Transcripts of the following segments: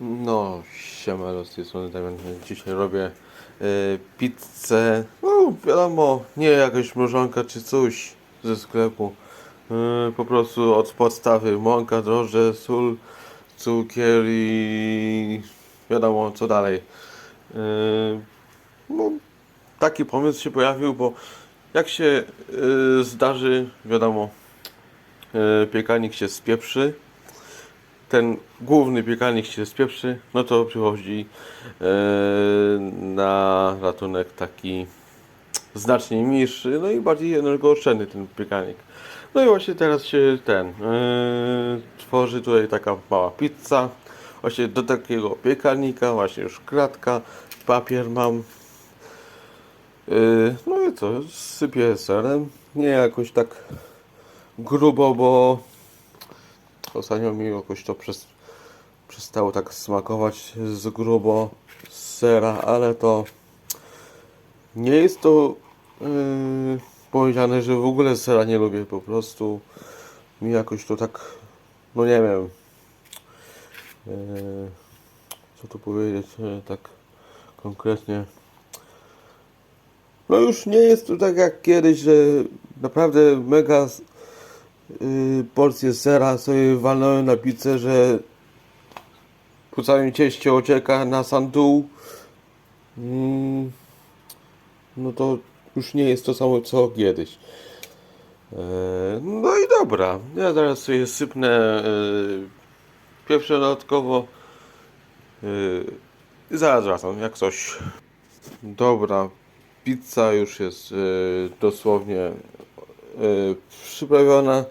No, siemano, z tej strony Damian. Dzisiaj robię e, pizzę, no wiadomo, nie jakaś mrożonka czy coś ze sklepu. E, po prostu od podstawy mąka, drożdże, sól, cukier i wiadomo co dalej. E, no, taki pomysł się pojawił, bo jak się e, zdarzy, wiadomo, e, piekarnik się spieprzy, ten główny piekarnik się spieprzy, no to przychodzi e, na ratunek taki znacznie niższy, no i bardziej energooszczędny ten piekarnik. No i właśnie teraz się ten e, tworzy tutaj taka mała pizza. Właśnie do takiego piekarnika, właśnie już kratka, papier mam. E, no i co, sypię serem. Nie jakoś tak grubo, bo Ostatnio mi jakoś to przez, przestało tak smakować z grubo z sera, ale to nie jest to yy, powiedziane, że w ogóle sera nie lubię. Po prostu mi jakoś to tak, no nie wiem, yy, co tu powiedzieć yy, tak konkretnie. No już nie jest to tak jak kiedyś, że naprawdę mega yy, porcję sera sobie walnąłem na pizzę, że po całym cieście ocieka na sam dół. Mm, no to już nie jest to samo co kiedyś. Eee, no i dobra, ja zaraz sobie sypnę yy, pieprze dodatkowo. I zaraz wracam, jak coś. Dobra, pizza już jest dosłownie przyprawiona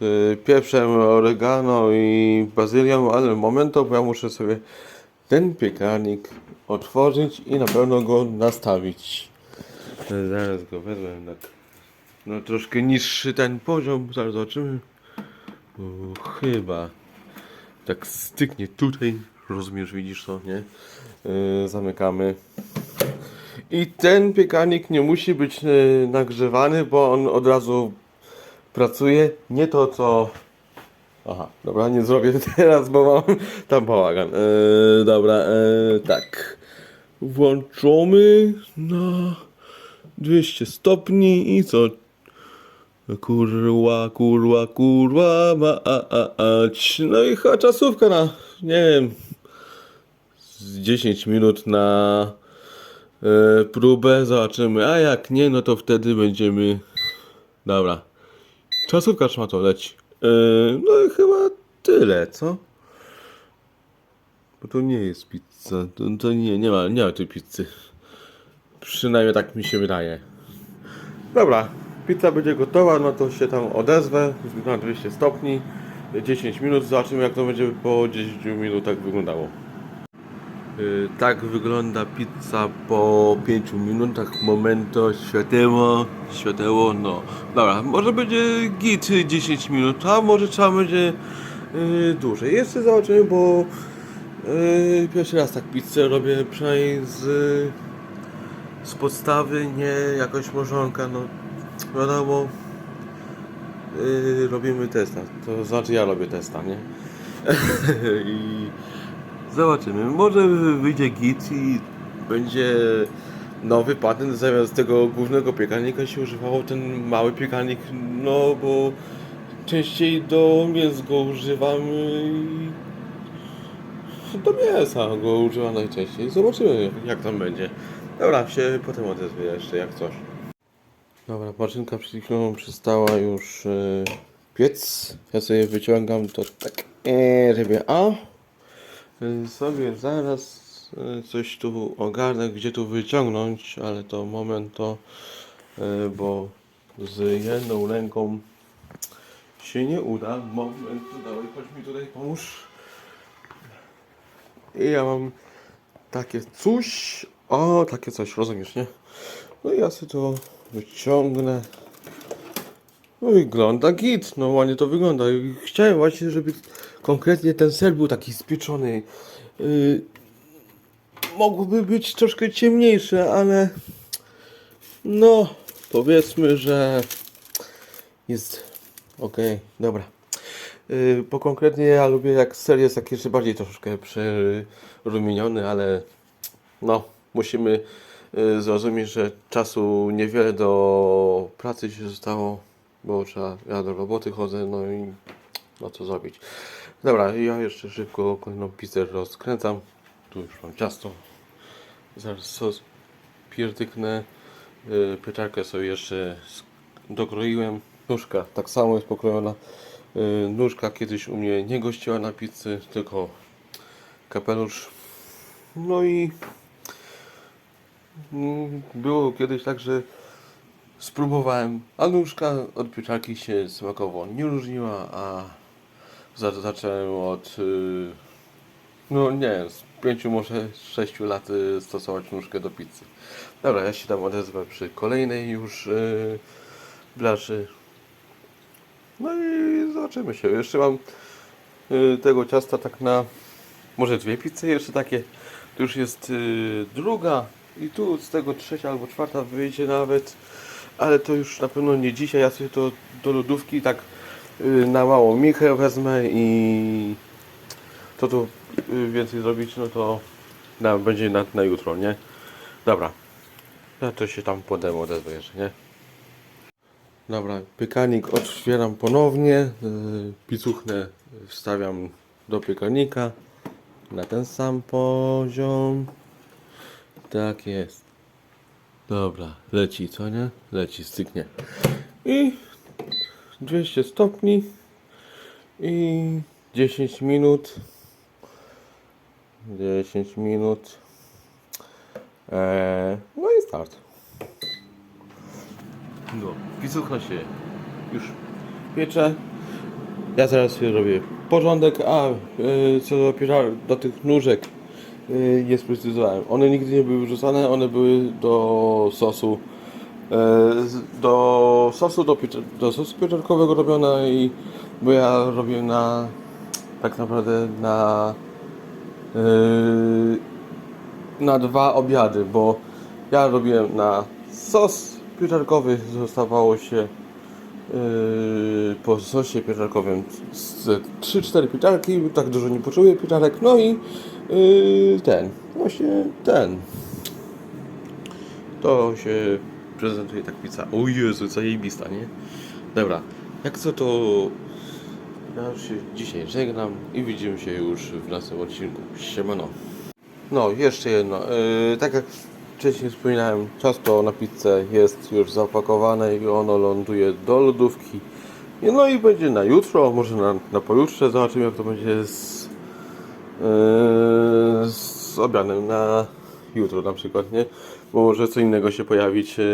z y, pieprzem, oregano i bazylią, ale bo ja muszę sobie ten piekarnik otworzyć i na pewno go nastawić. Zaraz go wezmę tak. No troszkę niższy ten poziom, zaraz zobaczymy. O, chyba tak styknie tutaj, rozumiesz, widzisz to, nie? E, zamykamy. I ten piekarnik nie musi być e, nagrzewany, bo on od razu pracuje. Nie to co. Aha, dobra, nie zrobię teraz, bo mam tam bałagan. E, dobra, e, tak. Włączamy na 200 stopni i co? Kurwa, kurwa, kurwa, ma, a, a, a. No i chyba czasówka na, nie wiem, z 10 minut na e, próbę, zobaczymy. A jak nie, no to wtedy będziemy. Dobra. Czasówka szmato leci. E, no i chyba tyle, co? Bo to nie jest pizza. To, to nie, nie ma, nie ma tej pizzy. Przynajmniej tak mi się wydaje. Dobra, pizza będzie gotowa, no to się tam odezwę na 200 stopni. 10 minut, zobaczymy jak to będzie po 10 minutach wyglądało. Y, Tak wygląda pizza po 5 minutach. Momento, świateło, świateło, no. Dobra, może będzie git 10 minut, a może trzeba będzie y, dłużej. Jeszcze zobaczymy, bo y, pierwszy raz tak pizzę robię, przynajmniej z, z podstawy, nie jakoś morzonka, no wiadomo. Y, robimy testa, to znaczy ja robię testa, nie? I Zobaczymy. Może wyjdzie git i będzie nowy patent. Zamiast tego głównego piekarnika się używało ten mały piekarnik, no bo częściej do mięs go używamy i do mięsa go używam najczęściej. Zobaczymy jak tam będzie. Dobra, się potem odezwę jeszcze jak coś. Dobra, maszynka chwilą przestała już e, piec. Ja sobie wyciągam to tak, e, rybię, a sobie zaraz y, coś tu ogarnę, gdzie tu wyciągnąć, ale to moment to, y, bo z jedną ręką się nie uda. Moment, dawaj, chodź mi tutaj pomóż. I ja mam takie coś, o, takie coś, rozumiesz, nie? No i ja sobie to wyciągnę. No wygląda git, no ładnie to wygląda. Chciałem właśnie, żeby konkretnie ten ser był taki spieczony. Yy, mógłby być troszkę ciemniejszy, ale no powiedzmy, że jest ok, dobra. Yy, Bo konkretnie ja lubię jak ser jest taki jeszcze bardziej troszkę przerumieniony, ale no, musimy yy, zrozumieć, że czasu niewiele do pracy się zostało, bo trzeba, ja do roboty chodzę, no i no co zrobić. Dobra, ja jeszcze szybko kolejną pizzę rozkręcam. Tu już mam ciasto. Zaraz sos pierdyknę. Yy, pieczarkę sobie jeszcze dokroiłem. Nóżka tak samo jest pokrojona. Yy, nóżka kiedyś u mnie nie gościła na pizzy, tylko kapelusz. No i mm, było kiedyś tak, że spróbowałem, a nóżka od pieczarki się smakowo nie różniła, a za, zacząłem od yy, no nie wiem, z pięciu może sześciu lat y, stosować nóżkę do pizzy. Dobra, ja się tam odezwę przy kolejnej już yy, blaszy. No i zobaczymy się. Jeszcze mam y, tego ciasta tak na może dwie pizze jeszcze takie. To już jest y, druga i tu z tego trzecia albo czwarta wyjdzie nawet. Ale to już na pewno nie dzisiaj. Ja sobie to do lodówki tak y, na małą michę wezmę i to tu y, więcej zrobić, no to na, będzie na, na jutro, nie? Dobra. Ja to się tam potem odezwę jeszcze, nie? Dobra, piekanik otwieram ponownie. Yy, Picuchnę wstawiam do piekanika na ten sam poziom. Tak jest. Dobra, leci, co nie? Leci, styknie. I 200 stopni i 10 minut. 10 minut. Eee, no i start. No, picuchno się już piecze. Ja zaraz sobie robię porządek, a y, co do, do tych nóżek y, nie sprecyzowałem. One nigdy nie były wrzucane, one były do sosu e, do sosu do, do sosu pieczarkowego robione i bo ja robię na tak naprawdę na yy, na dwa obiady, bo ja robiłem na sos pieczarkowy, zostawało się po sosie pieczarkowym z 3-4 pieczarki, tak dużo nie poczuję pieczarek, no i yy, ten, właśnie ten. To się prezentuje tak pizza. O Jezu, zajebista, nie? Dobra, jak co to ja już się dzisiaj żegnam i widzimy się już w następnym odcinku. Siemano. No, jeszcze jedno. Yy, tak jak wcześniej wspominałem, ciasto na pizzę jest już zapakowane i ono ląduje do lodówki. No i będzie na jutro, może na, na pojutrze. Zobaczymy jak to będzie z, yy, z obiadem na jutro na przykład, nie? Bo może co innego się pojawić yy,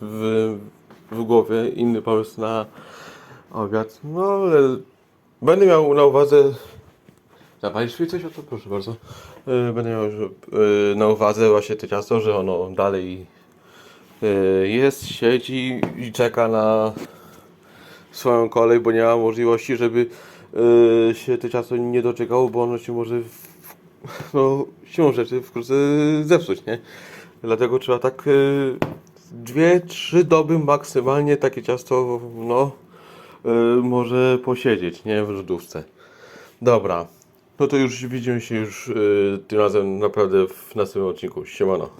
w, w głowie, inny pomysł na obiad. No ale będę miał na uwadze Zapalisz mi coś o to? Proszę bardzo. Yy, Będę miał yy, na uwadze właśnie to ciasto, że ono dalej yy, jest, siedzi i czeka na swoją kolej, bo nie ma możliwości, żeby się to ciasto nie doczekało, bo ono się może no, siłą rzeczy wkrótce zepsuć, nie? Dlatego trzeba tak dwie, trzy doby maksymalnie takie ciasto, no, może posiedzieć, nie? W lodówce. Dobra. No to już widzimy się już yy, tym razem naprawdę w następnym odcinku. Siemano.